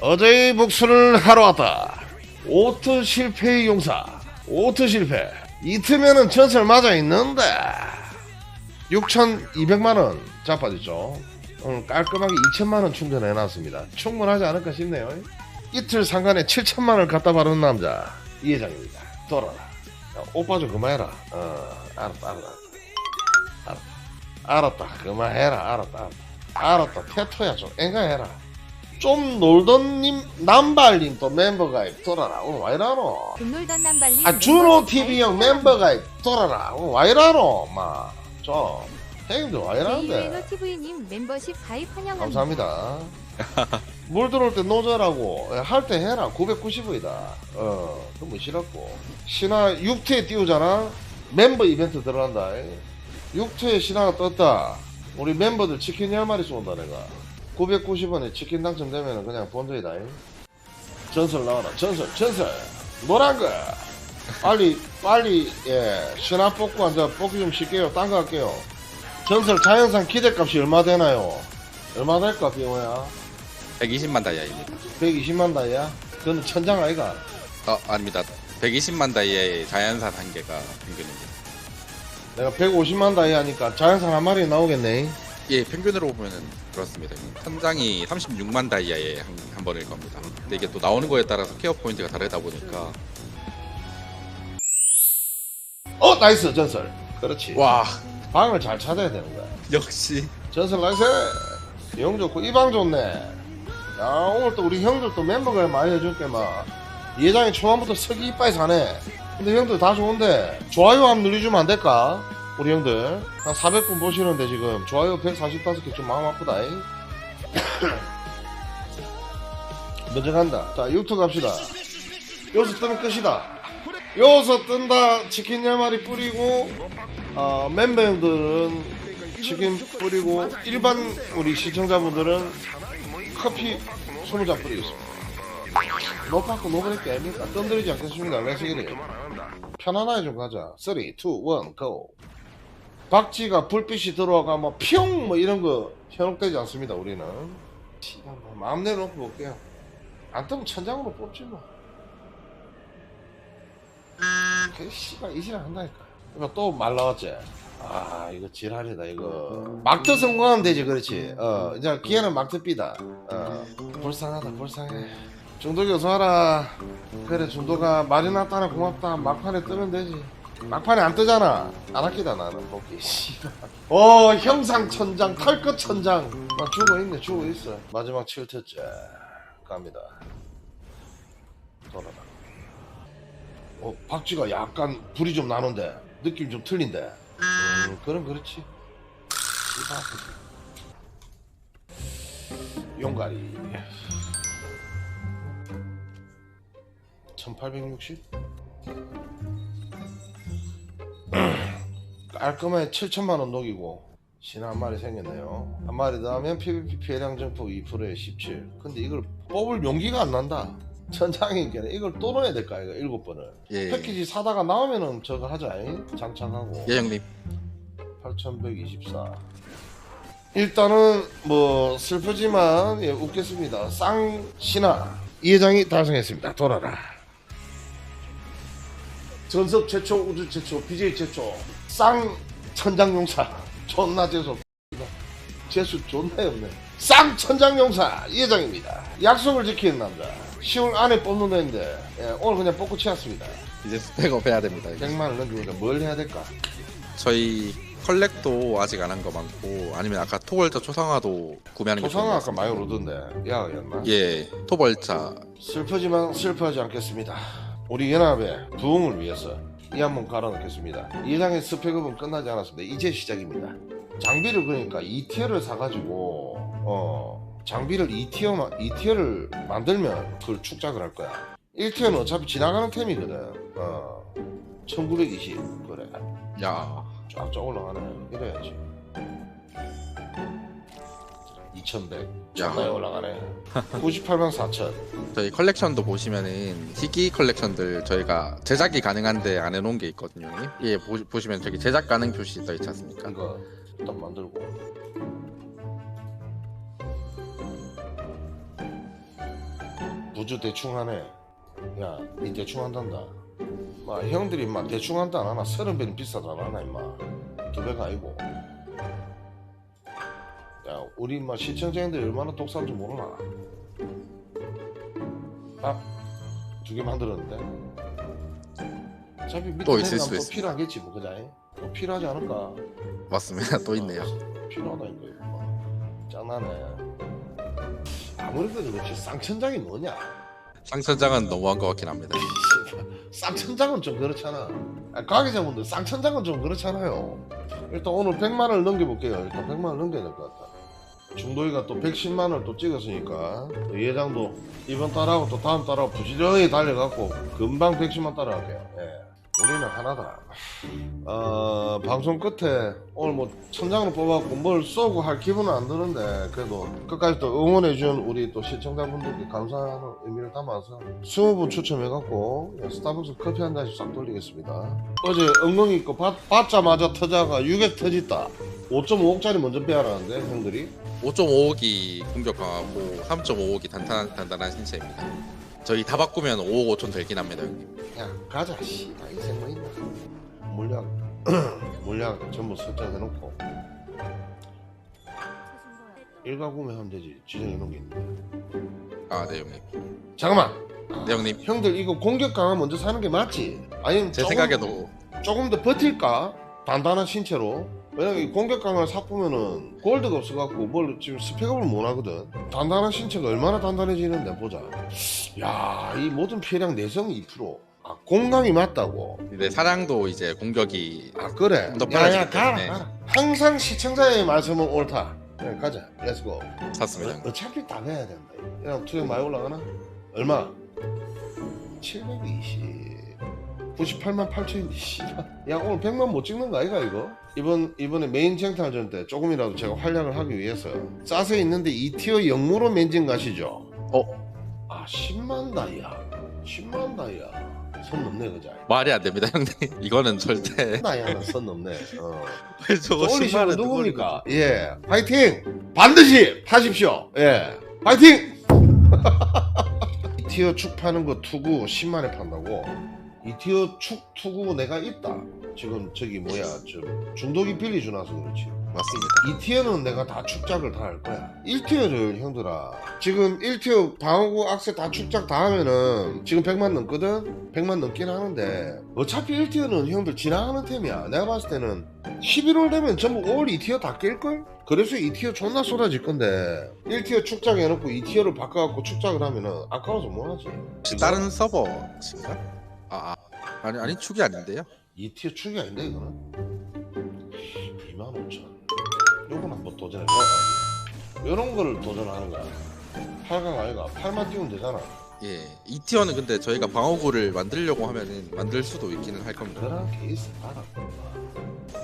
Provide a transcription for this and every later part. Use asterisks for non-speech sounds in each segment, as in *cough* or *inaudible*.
어제의 복수를 하러 왔다. 오트 실패의 용사. 오트 실패. 이트면은 전설 맞아 있는데. 6,200만원 자빠졌죠. 오늘 깔끔하게 2천만원 충전해놨습니다. 충분하지 않을까 싶네요. 이틀 상간에 7천만원을 갖다 바르는 남자. 이 회장입니다. 돌아라. 야, 오빠 좀 그만해라. 어, 알았다, 알았다. 알았다. 알았다. 그만해라. 알았다, 알았다. 알았다. 태토야 좀 앵가해라. 좀 놀던 님 남발님 또 멤버 가 입 돌아라. 오늘 와 이러노? 금놀던 남발님 아 준호 TV 형 멤버 가 입 돌아라. 오늘 와 이러노? 마. 좀 형님들 와 이러는데. TV님 멤버십 가입 환영합니다. 감사합니다. *laughs* 물 들어올 때 노자라고 할 때 해라 990원이다 어 너무 싫었고 신화 6트에 띄우잖아 멤버 이벤트 들어간다 6트에 신화가 떴다 우리 멤버들 치킨 10마리 쏜다 내가 990원에 치킨 당첨되면 그냥 본전이다 전설 나와라 전설 전설 노란 거 빨리 빨리 예 신화 뽑고 앉아 뽑기 좀 쉽게요 딴 거 할게요 전설 자연상 기대값이 얼마 되나요 얼마 될까 비용야 120만 다이아입니다. 120만 다이야? 그거는 천장 아이가? 어, 아닙니다. 120만 다이아의 자연사 단계가 평균입니다. 내가 150만 다이 하니까 자연산 한 마리 나오겠네. 예, 평균으로 보면은 그렇습니다. 천장이 36만 다이아에 한, 한 번일 겁니다. 근데 이게 또 나오는 거에 따라서 케어 포인트가 다르다 보니까 어, 나이스, 전설. 그렇지. 와, 방을 잘 찾아야 되는 거야. 역시 전설 나이스! 영 좋고, 이 방 좋네. 야, 오늘 또 우리 형들 또 멤버가 많이 해줄게, 막. 예장이 초반부터 석이 이빠이 사네. 근데 형들 다 좋은데, 좋아요 한번 눌러주면 안 될까? 우리 형들. 한 400분 보시는데 지금, 좋아요 145개 좀 마음 아프다, 잉? *coughs* 먼저 간다. 자, 유튜브 갑시다. 여기서 뜨면 끝이다. 여기서 뜬다. 치킨 10마리 뿌리고, 어, 멤버 형들은 치킨 뿌리고, 일반 우리 시청자분들은 커피 20잔 뿌리겠습니다. 노파크 노브레이크 아닙니까? 던드리지 않겠습니다. 레시기리. 편안하게 좀 가자. 3, 2, 1, GO. 박쥐가 불빛이 들어와가 뭐, 뿅! 뭐 이런 거 현혹되지 않습니다, 우리는. 뭐 마음대로 놓고 볼게요. 안 뜨면 천장으로 뽑지 뭐. 그 씨발 이지랄 한다니까. 이거 또말 나왔지. 아 이거 지랄이다 이거. 막트 성공하면 되지 그렇지. 어 이제 기회는 막트 삐다. 어 불쌍하다 불쌍해. 중독이 어서 와라. 그래 중도가 말이 났다나 고맙다. 막판에 뜨면 되지. 막판에 안 뜨잖아. 안 아끼다 나는 먹기. 씨발. 어 형상 천장 탈것 천장. 막 주고 있네 주고 있어. 마지막 7트째 갑니다. 돌아라. 어, 박쥐가 약간 불이 좀 나는데 느낌 좀 틀린데. 음, 그럼 그렇지. 용가리. 1860? *clears throat* 깔끔하게 7천만 원 녹이고 신화 한 마리 생겼네요. 한 마리 더 하면 PVP 피해량 증폭 2%에 17 근데 이걸 뽑을 용기가 안 난다. *laughs* 천장이니까 이걸 또 넣어야 될까 이거 일곱 번을. 예, 패키지 사다가 나오면은 저거 하자 잉? 장착하고. 예 형님. 8124 일단은 뭐 슬프지만 예, 웃겠습니다. 쌍신화 이 회장이 달성했습니다. 돌아라 전섭 최초 우주 최초 BJ 최초 쌍 천장용사 존나 재수 없- 재수 존나 없네 쌍 천장용사 이 회장입니다 약속을 지키는 남자 10월 안에 뽑는 애인데 예, 오늘 그냥 뽑고 치웠습니다 이제 스펙업 해야 됩니다. 이제. 100만 원 넘기고 뭘 해야 될까 저희 컬렉도 아직 안 한 거 많고 아니면 아까 토벌자 초상화도 구매하는 게 좋은 초상화 것 아까 같습니다. 많이 오르던데 야였나? 예, 토벌자 슬프지만 슬퍼하지 않겠습니다. 우리 연합의 부흥을 위해서 이 한번 갈아넣겠습니다. 이상의 스펙업은 끝나지 않았습니다. 이제 시작입니다. 장비를 그러니까 2티어를 사가지고 어 장비를 2티어 2티어를 만들면 그걸 축작을 할 거야. 1티어는 어차피 지나가는 템이거든. 어 1920 그래 야 쫙쫙 올라가네. 이래야지. 2100 장난에 올라가네. *laughs* 98만 4천. 저희 컬렉션도 보시면은 희귀 컬렉션들 저희가 제작이 가능한데 안 해놓은 게 있거든요. 예, 보, 보시면 저기 제작 가능 표시 떠 있지 않습니까? 이거 딱 만들고 부주 대충 하네 야 니 대충 한단다 마 형들이 막 대충 한다 안 하나 서른 배는 비싸다 안 하나 임마 두 배가 아니고 야 우리 막 시청자님들이 얼마나 독사인지 모르나. 아두 개 만들었는데. 어차피 밑에 또 있을 수또 있어. 필요하겠지 뭐 그자 또 필요하지 않을까? 맞습니다. 또 있네요. 필요하다니까 이거. 짱나네. 아무래도 그렇지. 쌍천장이 뭐냐? 상천장은 너무한 것 같긴 합니다. *laughs* 쌍천장은 좀 그렇잖아. 아, 가게자분들 쌍천장은 좀 그렇잖아요. 일단 오늘 100만원을 넘겨볼게요. 일단 100만원 넘겨야 될 것 같다 중도이가 또 110만원을 또 찍었으니까 또 예장도 이번 달하고 또 다음 달하고 부지런히 달려갖고 금방 110만 따라갈게요 예. 우리는 하나다. 어, 방송 끝에 오늘 뭐 천장으로 뽑아갖고 뭘 쏘고 할 기분은 안 드는데 그래도 끝까지 또 응원해준 우리 또 시청자분들께 감사하는 의미를 담아서 20분 추첨해갖고 예, 스타벅스 커피 한 잔씩 싹 돌리겠습니다. 어제 엉덩이 있고 받, 받자마자 터자가 6에 터졌다. 5.5억짜리 먼저 빼야라는데 형들이. 5.5억이 공격 강하고 3.5억이 단단, 단단한 신체입니다. 저희 다 바꾸면 5억 5천 되긴 합니다, 형님. 야 가자 씨 나이 생각 있나 *clears throat* 물약 물약 *clears throat* 전부 설정해 놓고 일가 구매 하면 되지 지정해 놓은 게 있는데 아, 네, 형님. 잠깐만 네, 형님. 형들 이거 공격 강화 먼저 사는 게 맞지? 아니면 제 조금- 생각에도 조금 더 버틸까? 단단한 신체로 왜냐면 이 공격 강화를 삭보면은 골드가 없어갖고 뭘 지금 스펙업을 못 하거든 단단한 신체가 얼마나 단단해지는데 보자 야 이 모든 피해량 내성 2% 아, 공강이 맞다고 이제 사량도 이제 공격이 아 그래 좀더 야야 빨라지기 때문에. 가라 항상 시청자의 말씀은 옳다 그래 가자 렛츠고 샀습니다. 어. 어차피 다 해야 된다 야 투명 많이 올라가나? 얼마? 720 98만 8천인데 씨발 야 오늘 100만 못 찍는 거 아이가 이거? 이번 이번에 메인 쟁탈전 때 조금이라도 제가 활약을 하기 위해서 싸서 있는데 2티어 영무로 맨진 가시죠? 어? 아 10만 다이아 10만 다이아 선 넘네 그자 말이 안 됩니다, 형님. *laughs* 이거는 절대. 다이아는 선 넘네 어. *laughs* 왜 저거 10만원 누굽니까? 예, 파이팅! 반드시 하십시오. 예, 파이팅! *laughs* 이 티어 축 파는 거 투구 10만에 판다고? 이 티어 축 투구 내가 있다. 지금 저기 뭐야, 좀 중독이 빌리 주나서 그렇지. 맞습니다. 이 티어는 내가 다 축작을 다 할 거야. 1티어를 형들아. 지금 1티어 방어구 악세 다 축작 다 하면은 지금 100만 넘거든? 100만 넘긴 하는데 어차피 1티어는 형들 지나가는 템이야. 내가 봤을 때는 11월 되면 전부 올 2티어 다 깰걸? 그래서 2티어 존나 쏟아질 건데 1티어 축작 해놓고 2티어를 바꿔갖고 축작을 하면은 아까워서 뭐하지? 다른 서버신가? 아, 아, 아니 아니 축이 아닌데요. 2티어 축이 아닌데 이거는? 25,000 요건 한번 도전해봐 요런 거를 도전하는 거야. 8강 아이가 8만 띄우면 되잖아. 예, 이 티어는 근데 저희가 방어구를 만들려고 하면은 만들 수도 있기는 할 겁니다. 그렇게 있어 봐라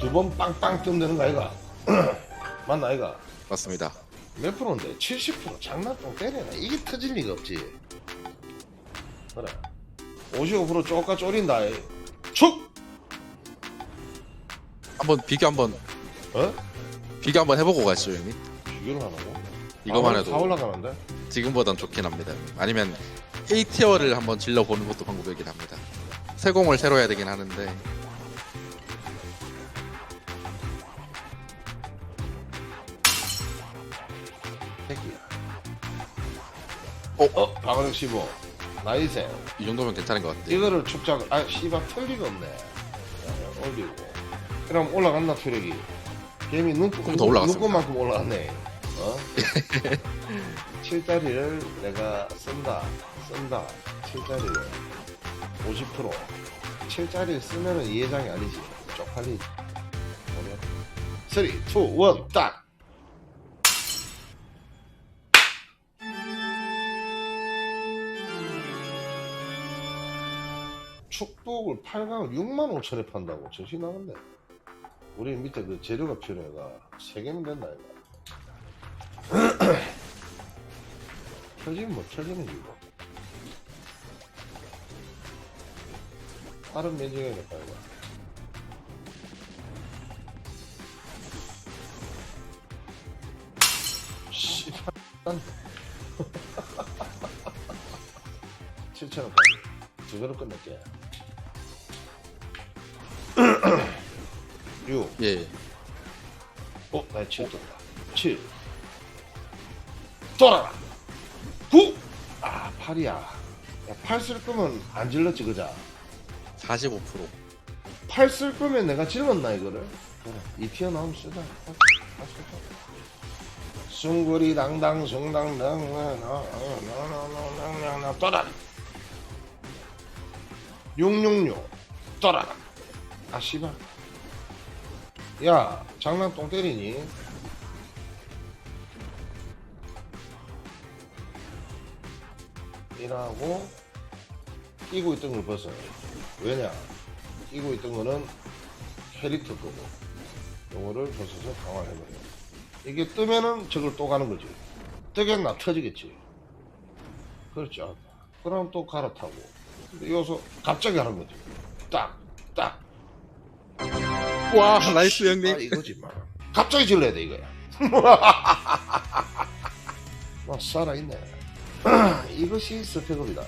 두번 빵빵 뜨면 되는 거 아이가? *clears throat* 맞나 아이가? 맞습니다. 몇 프로인데? 70% 장난 좀 때려라. 이게 터질 리가 없지. 그래. 55% 쪼까 쪼린다 이. 축! 한번 비교 한번 어? 비교 한번 해보고 가시죠, 형님. 비교를 하라고? 이거만 다 해도 올라가는데? 지금보단 좋긴 합니다. 아니면 A 티어를 한번 질러 보는 것도 방법이긴 합니다. 세공을 새로 해야 되긴 하는데 새끼야 어? 어? 방어력 15 나이스 이 정도면 괜찮은 것 같아요. 이거를 축작 아 씨발 틀리가 없네 자, 올리고 그럼 올라갔나 투력이. 개미 눈, 조금 더 올라갔습니다. 눈꽃만큼 올라갔네. 어? *laughs* 7짜리를 내가 쓴다 쓴다. 7짜리를 50% 7짜리를 쓰면은 이해장이 아니지. 쪽팔리지 보면 3, 2, 1, 딱! 축복을 8강을 6만 5천에 판다고. 정신 나갔네 우리 밑에 그 재료가 필요해가. 3개면 된다 이거 터지면 *clears throat* 뭐 터지는 이거 다른 매직해야겠다 이거 씨발. *laughs* 7천원까지 저거로 끝낼게 6 예. 어? 나의 7 떴다 7 돌아라. 9 아 8이야. 야, 8쓸 거면 안 질렀지 그자. 45%. 8쓸 거면 내가 질렀나 이거를? 그래 이 튀어나오면 쓰자 숭구리 당당 숭당당 나나나나나나나 떠라라 666 떠라라. 아 씨발 야 장난 똥 때리니? 이라고 끼고 있던 걸 벗어요. 왜냐? 끼고 있던 거는 캐릭터 거고 요거를 벗어서 강화해버려요. 이게 뜨면은 저걸 또 가는 거지. 뜨겠나? 터지겠지. 그렇죠 그럼 또 갈아타고. 근데 여기서 갑자기 하는 거지. 딱딱 와, 나이스 아, 형님. 이거지 막 갑자기 질러야 돼 이거야. *laughs* 막 살아있네. *clears throat* 이것이 스펙업이다